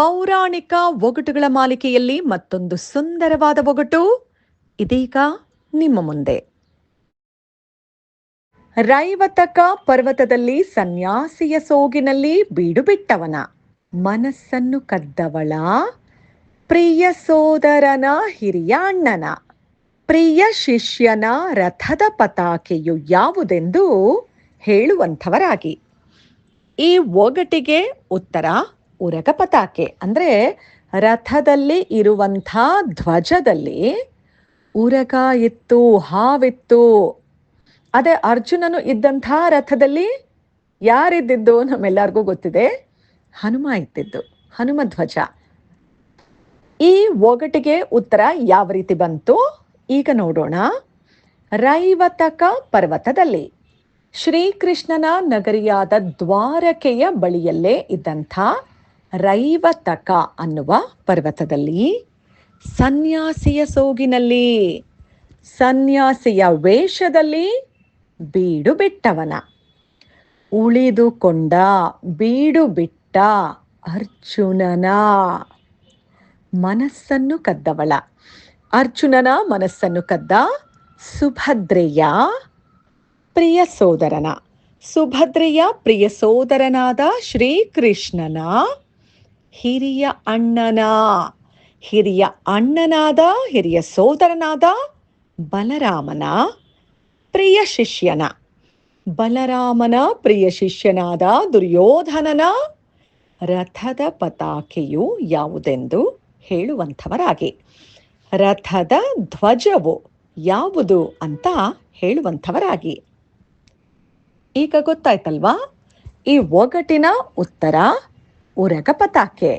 ಪೌರಾಣಿಕ ಒಗಟುಗಳ ಮಾಲಿಕೆಯಲ್ಲಿ ಮತ್ತೊಂದು ಸುಂದರವಾದ ಒಗಟು, ಇದೀಗ ನಿಮ್ಮ ಮುಂದೆ. ರೈವತಕ ಪರ್ವತದಲ್ಲಿ ಸನ್ಯಾಸಿಯ ಸೋಗಿನಲ್ಲಿ ಬೀಡು ಬಿಟ್ಟವನ ಮನಸ್ಸನ್ನು ಕದ್ದವಳ, ಪ್ರಿಯ ಸೋದರನ ಹಿರಿಯ ಅಣ್ಣನ, ಪ್ರಿಯ ಶಿಷ್ಯನ ರಥದ ಪತಾಕೆಯು ಯಾವುದೆಂದು ಹೇಳುವಂಥವರಾಗಿ. ಈ ಒಗಟಿಗೆ ಉತ್ತರ ಉರಗ ಪತಾಕೆ ಅಂದ್ರೆ ರಥದಲ್ಲಿ ಇರುವಂಥ ಧ್ವಜದಲ್ಲಿ ಉರಗ ಇತ್ತು, ಹಾವಿತ್ತು. ಅದೇ ಅರ್ಜುನನು ಇದ್ದಂಥ ರಥದಲ್ಲಿ ಯಾರಿದ್ದಿದ್ದು ನಮ್ಮೆಲ್ಲರಿಗೂ ಗೊತ್ತಿದೆ? ಹನುಮ ಇದ್ದಿದ್ದು, ಹನುಮ ಧ್ವಜ. ಈ ಒಗಟಿಗೆ ಉತ್ತರ ಯಾವ ರೀತಿ ಬಂತು? ಈಗ ನೋಡೋಣ. ರೈವತಕ ಪರ್ವತದಲ್ಲಿ ಶ್ರೀಕೃಷ್ಣನ ನಗರಿಯಾದ ದ್ವಾರಕೆಯ ಬಳಿಯಲ್ಲೇ ಇದ್ದಂಥ ರೈವತಕ ಅನ್ನುವ ಪರ್ವತದಲ್ಲಿ ಸನ್ಯಾಸಿಯ ಸೋಗಿನಲ್ಲಿ, ಸನ್ಯಾಸಿಯ ವೇಷದಲ್ಲಿ ಬೀಡು ಬಿಟ್ಟವನ. ಉಳಿದುಕೊಂಡ ಬೀಡು ಬಿಟ್ಟ ಅರ್ಜುನನ. ಮನಸ್ಸನ್ನು ಕದ್ದವಳ. ಅರ್ಜುನನ ಮನಸ್ಸನ್ನು ಕದ್ದ ಸುಭದ್ರೆಯ ಪ್ರಿಯ ಸೋದರನ. ಸುಭದ್ರೆಯ ಪ್ರಿಯ ಸೋದರನಾದ ಶ್ರೀಕೃಷ್ಣನ ಹಿರಿಯ ಅಣ್ಣನ. ಹಿರಿಯ ಅಣ್ಣನಾದ, ಹಿರಿಯ ಸೋದರನಾದ ಬಲರಾಮನ ಪ್ರಿಯ ಶಿಷ್ಯನ. ಬಲರಾಮನ ಪ್ರಿಯ ಶಿಷ್ಯನಾದ ದುರ್ಯೋಧನನ ರಥದ ಪತಾಕೆಯು ಯಾವುದೆಂದು ಹೇಳುವಂಥವರಾಗಿ. ರಥದ ಧ್ವಜವು ಯಾವುದು ಅಂತ ಹೇಳುವಂಥವರಾಗಿ. ಈಗ ಗೊತ್ತಾಯ್ತಲ್ವಾ? ಈ ಒಗಟಿನ ಉತ್ತರ ಉರಗ ಪತಾಕೆ